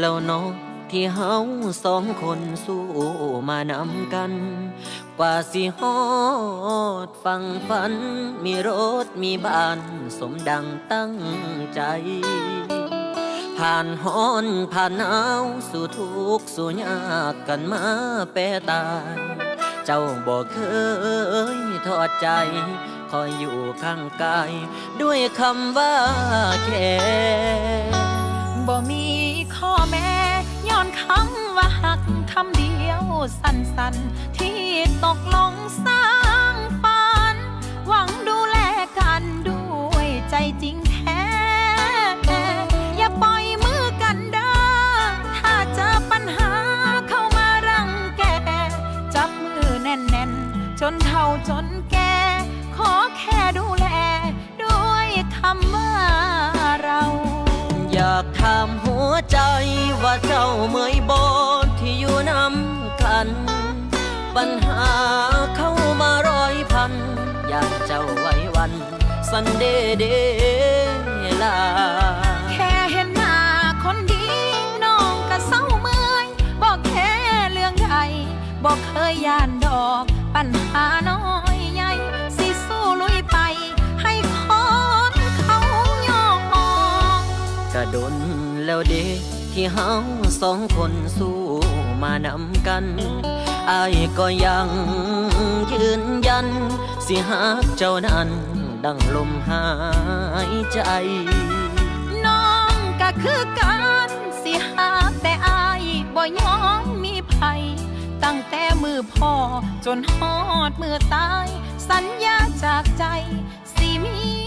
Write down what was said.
แล้วเนาะที่เฮาสองคนสู้มานำกัน กว่าสิฮอดฟังฝัน มีรถมีบ้านสมดังตั้งใจ ผ่านฮ้อนผ่านหนาวสู่ทุกข์สู่ยากกันมาแปรตายเจ้าบอกเคยทอดใจ คอยอยู่ข้างกาย ด้วยคำว่าแค่บ่มีข้อแม้ย้ อนคำว่าหักคำเดียวสั้นๆ ที่ตกลงสร้างฝัน หวังดูแลกันด้วยใจจริงแท้ อย่าปล่อยมือกันเด้อถ้าเจอปัญหาเข้ามารังแก จับมือแน่นๆ จนเฒ่าจนแก ขอแค่ดูแล ด้วยคำว่าเรา อยากถามหัวใจว่า น ปัญหาเข้ามาร้อยพัน อยากเจ้าไว้วัน สันเดเดลา แค่เห็นหน้าคนดีน้องก็เศร้าเมื่อยบอกแค่เรื่องใดบอกเคยย่านดอก ปัญหาน้อยใหญ่สิสู้ลุยไป ให้คนเขายอมกระดนแล้วเด็กที่เฮาสองคนสู้ มานำกันอายก็ยังยืนยัน สิหักเจ้านั้น ดังลมหายใจ น้องก็คือกันสิหาแต่อายบ่ยอมมีภัย ตั้งแต่มือพ่อจนฮอดมือตาย สัญญาจากใจ สิมี